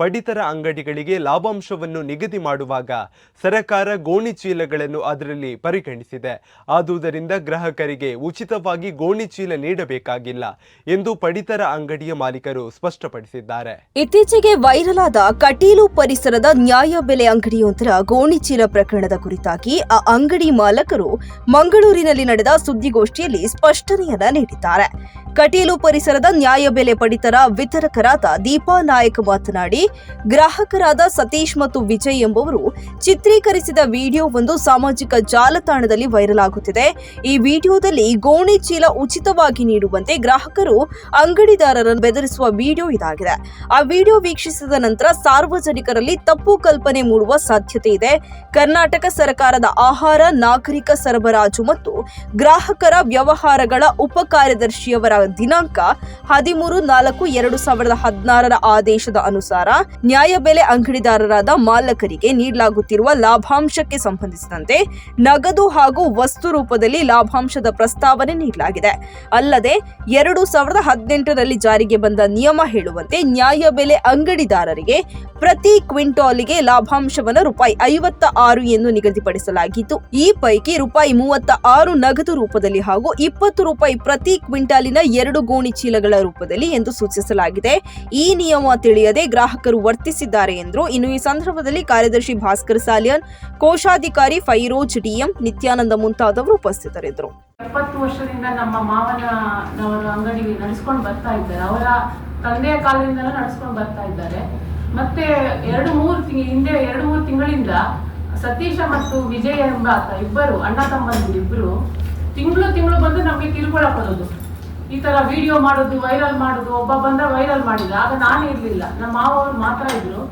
ಪಡಿತರ ಅಂಗಡಿಗಳಿಗೆ ಲಾಭಾಂಶವನ್ನು ನಿಗದಿ ಮಾಡುವಾಗ ಸರಕಾರ ಗೋಣಿ ಚೀಲಗಳನ್ನು ಅದರಲ್ಲಿ ಪರಿಗಣಿಸಿದೆ. ಆದುದರಿಂದ ಗ್ರಾಹಕರಿಗೆ ಉಚಿತವಾಗಿ ಗೋಣಿ ಚೀಲ ನೀಡಬೇಕಾಗಿಲ್ಲ ಎಂದು ಪಡಿತರ ಅಂಗಡಿಯ ಮಾಲೀಕರು ಸ್ಪಷ್ಟಪಡಿಸಿದ್ದಾರೆ. ಇತ್ತೀಚೆಗೆ ವೈರಲ್ ಆದ ಕಟೀಲು ಪರಿಸರದ ನ್ಯಾಯ ಬೆಲೆ ಅಂಗಡಿಯೊಂದರ ಗೋಣಿಚೀಲ ಪ್ರಕರಣದ ಕುರಿತಾಗಿ ಆ ಅಂಗಡಿ ಮಾಲಕರು ಮಂಗಳೂರಿನಲ್ಲಿ ನಡೆದ ಸುದ್ದಿಗೋಷ್ಠಿಯಲ್ಲಿ ಸ್ಪಷ್ಟನೆಯನ್ನ ನೀಡಿದ್ದಾರೆ. ಕಟೀಲು ಪರಿಸರದ ನ್ಯಾಯ ಬೆಲೆ ಪಡಿತರ ವಿತರಕರಾದ ದೀಪಾ ನಾಯಕ್ ಮಾತನಾಡಿ ಗ್ರಾಹಕರಾದ ಸತೀಶ್ ಮತ್ತು ವಿಜಯ್ ಎಂಬುವರು ಚಿತ್ರೀಕರಿಸಿದ ವಿಡಿಯೋವೊಂದು ಸಾಮಾಜಿಕ ಜಾಲತಾಣದಲ್ಲಿ ವೈರಲ್ ಆಗುತ್ತಿದೆ. ಈ ವಿಡಿಯೋದಲ್ಲಿ ಗೋಣಿ ಚೀಲ ಉಚಿತವಾಗಿ ನೀಡುವಂತೆ ಗ್ರಾಹಕರು ಅಂಗಡಿದಾರರನ್ನು ಬೆದರಿಸುವ ವಿಡಿಯೋ ಇದಾಗಿದೆ. ಆ ವಿಡಿಯೋ ವೀಕ್ಷಿಸಿದ ನಂತರ ಸಾರ್ವಜನಿಕರಲ್ಲಿ ತಪ್ಪು ಕಲ್ಪನೆ ಮೂಡುವ ಸಾಧ್ಯತೆ ಇದೆ. ಕರ್ನಾಟಕ ಸರ್ಕಾರದ ಆಹಾರ, ನಾಗರಿಕ ಸರಬರಾಜು ಮತ್ತು ಗ್ರಾಹಕರ ವ್ಯವಹಾರಗಳ ಉಪ ಕಾರ್ಯದರ್ಶಿಯವರ ದಿನಾಂಕ ಹದಿಮೂರು ನಾಲ್ಕು ಎರಡು ಸಾವಿರದ ಹದಿನಾರರ ಆದೇಶದ ಅನುಸಾರ ನ್ಯಾಯಬೆಲೆ ಅಂಗಡಿದಾರರಾದ ಮಾಲಕರಿಗೆ ನೀಡಲಾಗುತ್ತಿರುವ ಲಾಭಾಂಶಕ್ಕೆ ಸಂಬಂಧಿಸಿದಂತೆ ನಗದು ಹಾಗೂ ವಸ್ತು ರೂಪದಲ್ಲಿ ಲಾಭಾಂಶದ ಪ್ರಸ್ತಾವನೆ ನೀಡಲಾಗಿದೆ. ಅಲ್ಲದೆ ಎರಡು ಸಾವಿರದ ಹದಿನೆಂಟರಲ್ಲಿ ಜಾರಿಗೆ ಬಂದ ನಿಯಮ ಹೇಳುವಂತೆ ನ್ಯಾಯಬೆಲೆ ಅಂಗಡಿದಾರರಿಗೆ ಪ್ರತಿ ಕ್ವಿಂಟಾಲ್ಗೆ ಲಾಭಾಂಶವನ್ನು ರೂಪಾಯಿ ಐವತ್ತ ಆರು ಎಂದು ನಿಗದಿಪಡಿಸಲಾಗಿತ್ತು ಈ ಪೈಕಿ ರೂಪಾಯಿ ಮೂವತ್ತ ಆರು ನಗದು ರೂಪದಲ್ಲಿ ಹಾಗೂ ಇಪ್ಪತ್ತು ರೂಪಾಯಿ ಪ್ರತಿ ಕ್ವಿಂಟಾಲಿನ ಎರಡು ಗೋಣಿ ಚೀಲಗಳ ರೂಪದಲ್ಲಿ ಎಂದು ಸೂಚಿಸಲಾಗಿದೆ. ಈ ನಿಯಮ ತಿಳಿಯದೆ ಗ್ರಾಹಕರು ವರ್ತಿಸಿದ್ದಾರೆ ಎಂದರು. ಇನ್ನು ಈ ಸಂದರ್ಭದಲ್ಲಿ ಕಾರ್ಯದರ್ಶಿ ಭಾಸ್ಕರ್ ಸಾಲಿಯನ್, ಕೋಶಾಧಿಕಾರಿ ಫೈರೋಜ್ ಡಿಎಂ ನಿತ್ಯಾನಂದ ಮುಂತಾದವರು ಉಪಸ್ಥಿತರಿದ್ದರು. ಎಪ್ಪತ್ತು ವರ್ಷದಿಂದ ನಮ್ಮ ಮಾವನವರ ಅಂಗಡಿ ನಡೆಸ್ಕೊಂಡು ಬರ್ತಾ ಇದ್ದಾರೆ. ಅವರ ತಂದೆಯ ಕಾಲದಿಂದಲೂ ನಡೆಸ್ಕೊಂಡು ಬರ್ತಾ ಇದ್ದಾರೆ. ಮತ್ತೆ ಎರಡು ಮೂರು ತಿಂಗಳ ಹಿಂದೆ ಎರಡು ಮೂರು ತಿಂಗಳಿಂದ ಸತೀಶ ಮತ್ತು ವಿಜಯ್ ಎಂಬ ಇಬ್ಬರು, ಅಣ್ಣ ತಮ್ಮಂದಿರು ಇಬ್ಬರು ತಿಂಗಳು ತಿಂಗಳು ಬಂದು ನಮಗೆ ತಿಳ್ಕೊಳಕ್ ಬರೋದು ಈ ತರ ವಿಡಿಯೋ ಮಾಡೋದು ವೈರಲ್ ಮಾಡೋದು, ಒಬ್ಬ ಬಂದ ವೈರಲ್ ಮಾಡಿದ, ಆಗ ನಾನು ಇರ್ಲಿಲ್ಲ. ನಮ್ಮ ಮಾವವ್ರು ಮಾತ್ರ ಇದ್ರು.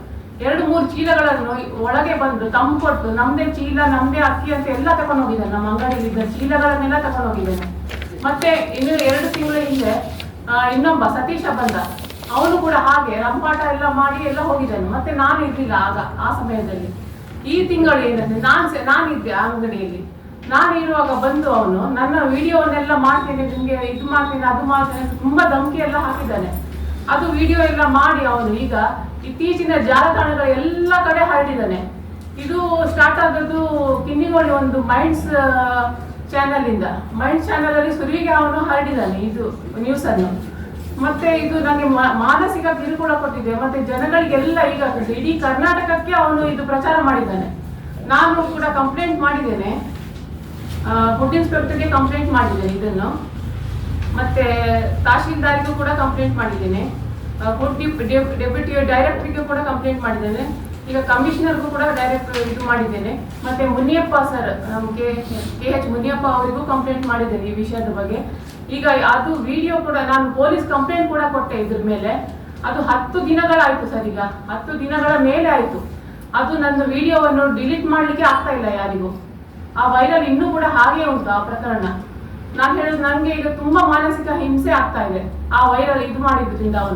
ಎರಡು ಮೂರು ಚೀಲಗಳನ್ನು ಒಳಗೆ ಬಂದು ತಮ್ಮ ಕೊಟ್ಟು ನಮ್ದೇ ಚೀಲ, ನಮ್ದೇ ಅಕ್ಕಿ ಅಂತ ಎಲ್ಲ ತಕೊಂಡು ಹೋಗಿದ್ದಾನೆ ನಮ್ಮ ಅಂಗಡಿಯಲ್ಲಿದ್ದ ಚೀಲಗಳನ್ನೆಲ್ಲ ತಕೊಂಡು ಹೋಗಿದ್ದಾನೆ ಮತ್ತೆ ಇನ್ನು ಎರಡು ತಿಂಗಳ ಹಿಂದೆ ಇನ್ನೊಬ್ಬ ಸತೀಶ ಬಂದ. ಅವನು ಕೂಡ ಹಾಗೆ ರಂಪಾಟ ಎಲ್ಲ ಮಾಡಿ ಎಲ್ಲ ಹೋಗಿದ್ದಾನೆ. ಮತ್ತೆ ನಾನು ಇರ್ಲಿಲ್ಲ ಆಗ, ಆ ಸಮಯದಲ್ಲಿ. ಈ ತಿಂಗಳು ಏನಂದ್ರೆ ನಾನು ನಾನಿದ್ದೆ ಆ ಅಂಗಡಿಯಲ್ಲಿ. ನಾನು ಇರುವಾಗ ಬಂದು ಅವನು, ನನ್ನ ವಿಡಿಯೋನೆಲ್ಲ ಮಾಡ್ತೇನೆ, ನಿಮಗೆ ಇದು ಮಾಡ್ತೇನೆ, ಅದು ಮಾಡ್ತೇನೆ ತುಂಬಾ ಧಮಕಿ ಎಲ್ಲ ಹಾಕಿದ್ದಾನೆ. ಅದು ವಿಡಿಯೋ ಎಲ್ಲ ಮಾಡಿ ಅವನು ಈಗ ಇತ್ತೀಚಿನ ಜಾಲತಾಣಗಳ ಎಲ್ಲ ಕಡೆ ಹರಡಿದ್ದಾನೆ. ಇದು ಸ್ಟಾರ್ಟ್ ಆದದ್ದು ಕಿನ್ನಿಗೋಳಿ ಒಂದು ಮೈಂಡ್ಸ್ ಚಾನೆಲ್ ಇಂದ. ಮೈಂಡ್ ಚಾನೆಲ್ ಅಲ್ಲಿ ಸುರಿಗೆ ಅವನು ಹರಡಿದ್ದಾನೆ, ಇದು ನ್ಯೂಸ್ ಅನ್ನು. ಮತ್ತೆ ಇದು ನನಗೆ ಮಾನಸಿಕ ಕಿರುಕುಳ ಕೊಟ್ಟಿದೆ. ಮತ್ತೆ ಜನಗಳಿಗೆಲ್ಲ ಈಗ ಇಡೀ ಕರ್ನಾಟಕಕ್ಕೆ ಅವನು ಇದು ಪ್ರಚಾರ ಮಾಡಿದ್ದಾನೆ. ನಾನು ಕೂಡ ಕಂಪ್ಲೇಂಟ್ ಮಾಡಿದ್ದೇನೆ. ಫುಡ್ ಇನ್ಸ್ಪೆಕ್ಟರ್ಗೆ ಕಂಪ್ಲೇಂಟ್ ಮಾಡಿದ್ದೇನೆ ಇದನ್ನು. ಮತ್ತೆ ತಹಶೀಲ್ದಾರಿಗೂ ಕೂಡ ಕಂಪ್ಲೇಂಟ್ ಮಾಡಿದ್ದೇನೆ. ಫುಡ್ ಡೆಪ್ಯೂಟಿ ಡೈರೆಕ್ಟರ್ಗೂ ಕೂಡ ಕಂಪ್ಲೇಂಟ್ ಮಾಡಿದ್ದೇನೆ. ಈಗ ಕಮಿಷನರ್ಗೂ ಕೂಡ ಡೈರೆಕ್ಟ್ ಇದು ಮಾಡಿದ್ದೇನೆ. ಮತ್ತೆ ಮುನಿಯಪ್ಪ ಸರ್ ನಮಗೆ ಕೆ ಎಚ್ ಮುನಿಯಪ್ಪ ಅವರಿಗೂ ಕಂಪ್ಲೇಂಟ್ ಮಾಡಿದ್ದೇನೆ ಈ ವಿಷಯದ ಬಗ್ಗೆ. ಈಗ ಅದು ವಿಡಿಯೋ ಕೂಡ ನಾನು ಪೊಲೀಸ್ ಕಂಪ್ಲೇಂಟ್ ಕೂಡ ಕೊಟ್ಟೆ ಇದ್ರ ಮೇಲೆ. ಅದು ಹತ್ತು ದಿನಗಳಾಯ್ತು ಸರ್ ಈಗ. ಹತ್ತು ದಿನಗಳ ಮೇಲೆ ಆಯ್ತು. ಅದು ನನ್ನ ವಿಡಿಯೋವನ್ನು ಡಿಲೀಟ್ ಮಾಡ್ಲಿಕ್ಕೆ ಆಗ್ತಾ ಇಲ್ಲ ಯಾರಿಗೂ. ಆ ವೈರಲ್ ಇನ್ನೂ ಕೂಡ ಹಾಗೆ ಉಂಟು ಆ ಪ್ರಕರಣ. ನಾನು ಹೇಳೋದು ನನಗೆ ಈಗ ತುಂಬಾ ಮಾನಸಿಕ ಹಿಂಸೆ ಆಗ್ತಾ ಇದೆ. ಆ ವೈರಲ್ ಇದು ಮಾಡಿದ್ರಿಂದ ಅವನು